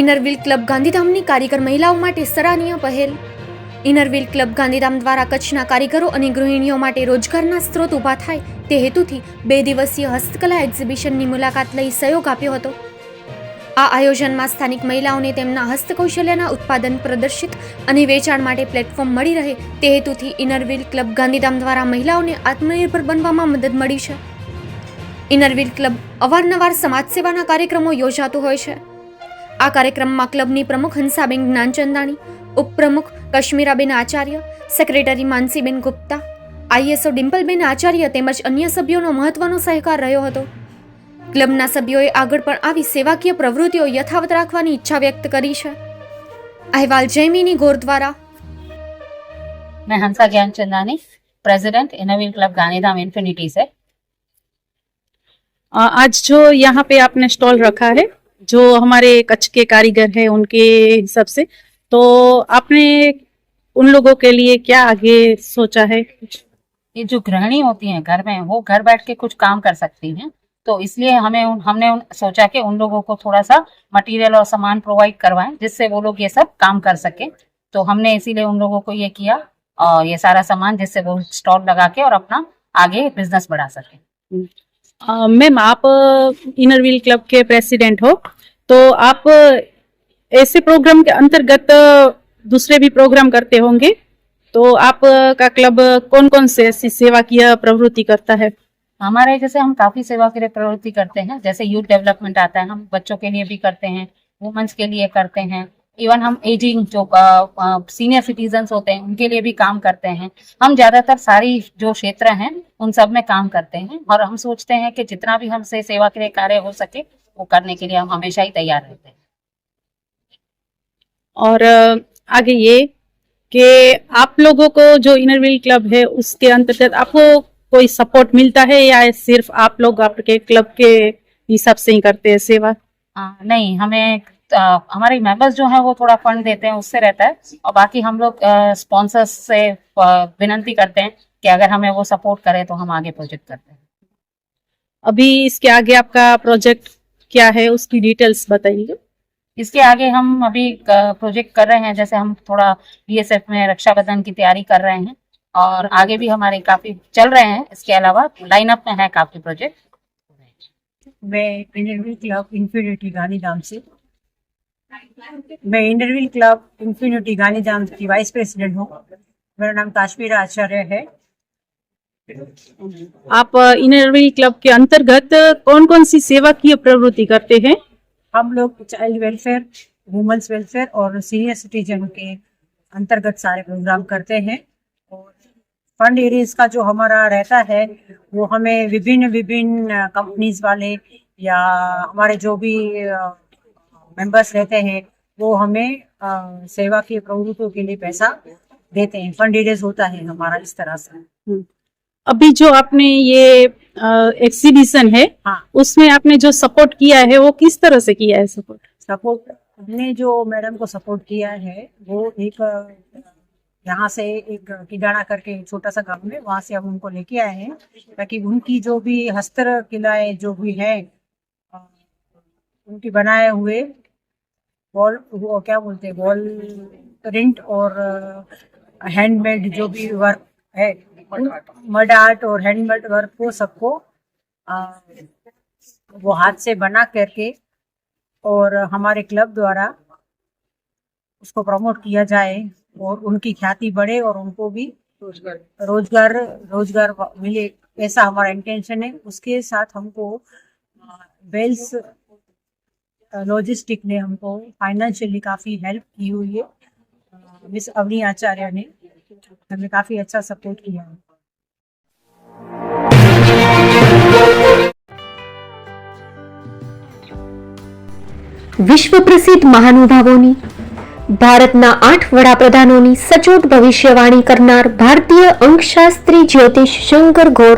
Inner Wheel club ગાંધીધામની કારીગર મહિલાઓ માટે સરાહનીય પહેલ. ઇનરવિલ ક્લબ ગાંધીધામ દ્વારા કચ્છના કારીગરો અને ગૃહિણીઓ માટે રોજગારના સ્ત્રોત ઊભા થાય તે હેતુથી બે દિવસીય હસ્તકલા એક્ઝિબિશનની મુલાકાત લઈ સહયોગ આપ્યો હતો. આ આયોજનમાં સ્થાનિક મહિલાઓને તેમના હસ્તકૌશલ્યના ઉત્પાદન પ્રદર્શિત અને વેચાણ માટે પ્લેટફોર્મ મળી રહે તે હેતુથી ઇનરવિલ ક્લબ ગાંધીધામ દ્વારા મહિલાઓને આત્મનિર્ભર બનવામાં મદદ મળી છે. ઇનરવિલ ક્લબ અવારનવાર સમાજ સેવાના કાર્યક્રમો યોજાતું હોય છે. આ કાર્યક્રમમાં ક્લબની પ્રમુખ હંસાબેન જ્ઞાનચંદાણી ઉપપ્રમુખ કશ્મીરાબેન આચાર્ય સેક્રેટરી માનસીબેન ગુપ્તા આઈએસઓ ડિમ્પલબેન આચાર્ય તેમજ અન્ય સભ્યોનો મહત્વનો સહકાર રહ્યો હતો ક્લબના સભ્યોએ આગળ પણ આવી સેવાકીય પ્રવૃત્તિઓ યથાવત રાખવાની ઈચ્છા વ્યક્ત કરી છે અહેવાલ જયમિની ગોર દ્વારા मैं Hansa Gyan Chandani president inner wheel club Gandhidham infinity से अ, आज जो यहाँ पे आपने स्टॉल रखा है जो हमारे कच्छ के कारीगर हैं उनके हिसाब से। तो आपने उन लोगों के लिए क्या आगे सोचा है? ये जो गृहिणी होती हैं घर में वो घर बैठ के कुछ काम कर सकती हैं। तो इसलिए हमें उन, हमने उन, सोचा कि उन लोगों को थोड़ा सा मटेरियल और सामान प्रोवाइड करवाएँ जिससे वो लोग ये सब काम कर सके। तो हमने इसीलिए उन लोगों को ये किया और ये सारा सामान जिससे वो स्टॉल लगा के और अपना आगे बिज़नेस बढ़ा सके। अ, मैम आप इनर व्हील क्लब के प्रेसिडेंट हो तो आप ऐसे प्रोग्राम के अंतर्गत दूसरे भी प्रोग्राम करते होंगे? तो आप अ, का क्लब कौन कौन से ऐसी सेवा की प्रवृत्ति करता है? हमारे जैसे हम काफ़ी सेवा के लिए प्रवृत्ति करते हैं जैसे यूथ डेवलपमेंट आता है हम बच्चों के लिए भी करते हैं वुमेन्स के लिए करते हैं इवन हम एजिंग जो सीनियर सिटीजन होते हैं उनके लिए भी काम करते हैं। हम ज़्यादातर सारी जो क्षेत्र हैं उन सब में काम करते हैं और हम सोचते हैं कि जितना भी हमसे सेवा के लिए कार्य हो सके वो करने के लिए हम हमेशा ही तैयार रहते हैं। और आगे ये कि आप लोगों को जो इनर व्हील क्लब है उसके अंतर्गत आपको कोई सपोर्ट मिलता है या सिर्फ़ आप लोग आपके क्लब के हिसाब से ही करते हैं सेवा? आ, नहीं हमें हमारे मेंबर्स जो हैं वो थोड़ा फंड देते हैं उससे रहता है। और बाकी हम लोग स्पॉन्सर्स से विनंती करते हैं कि अगर हमें वो सपोर्ट करें तो हम आगे प्रोजेक्ट करते हैं। अभी इसके आगे आपका प्रोजेक्ट क्या है उसकी डिटेल्स बताइए। इसके आगे हम अभी प्रोजेक्ट कर रहे हैं जैसे हम थोड़ा बीएसएफ में रक्षाबंधन की तैयारी कर रहे हैं। और आगे भी हमारे काफ़ी चल रहे हैं। इसके अलावा लाइनअप में है काफ़ी प्रोजेक्ट मैं इंटरव्यू क्लब इन्फिनिटी गांधीधाम से। मैं इंटरव्यू क्लब इन्फिनिटी गांधीधाम की वाइस प्रेसिडेंट हूँ। मेरा नाम काश्मीर आचार्य है। आप इनर क्लब के अंतर्गत कौन कौन सी सेवाकीय प्रवृत्ति करते हैं? हम लोग चाइल्ड वेलफेयर वुमेन्स वेलफेयर और सीनियर सिटीजन के अंतर्गत सारे प्रोग्राम करते हैं। और फंड एरियज का जो हमारा रहता है वो हमें विभिन्न विभिन्न कंपनीज़ वाले या हमारे जो भी मेंबर्स रहते हैं वो हमें अ, सेवा की प्रवृत्तियों के लिए पैसा देते हैं। फंड एरियज होता है हमारा इस तरह से। अभी जो आपने ये एग्जीबिशन है हाँ। उसमें आपने जो सपोर्ट किया है वो किस तरह से किया है सपोर्ट सपोर्ट हमने जो मैडम को सपोर्ट किया है वो एक यहाँ से एक किडाना करके छोटा सा गाँव में वहाँ से हम उनको लेके आए हैं ताकि उनकी जो भी हस्तकलाएँ जो भी है उनकी बनाए हुए वॉल वो क्या बोलते हैं वॉल प्रिंट और हैंडमेड जो भी वर्क है मड आर्ट और हैंडमेड वर्क को सबको वो हाथ से बना करके और हमारे क्लब द्वारा उसको प्रमोट किया जाए और उनकी ख्याति बढ़े और उनको भी रोज़गार। रोज़गार मिले ऐसा हमारा इंटेंशन है। उसके साथ हमको बेल्स लॉजिस्टिक ने हमको फाइनेंशियली काफ़ी हेल्प की हुई है अ, मिस अवनी आचार्य ने हमें काफ़ी अच्छा सपोर्ट किया है વિશ્વ પ્રસિદ્ધ મહાનુભાવોની ભારતના આઠ વડાપ્રધાનોની સચોટ ભવિષ્યવાણી કરનાર ભારતીય અંકશાસ્ત્રી જ્યોતિષ શંકર ગોર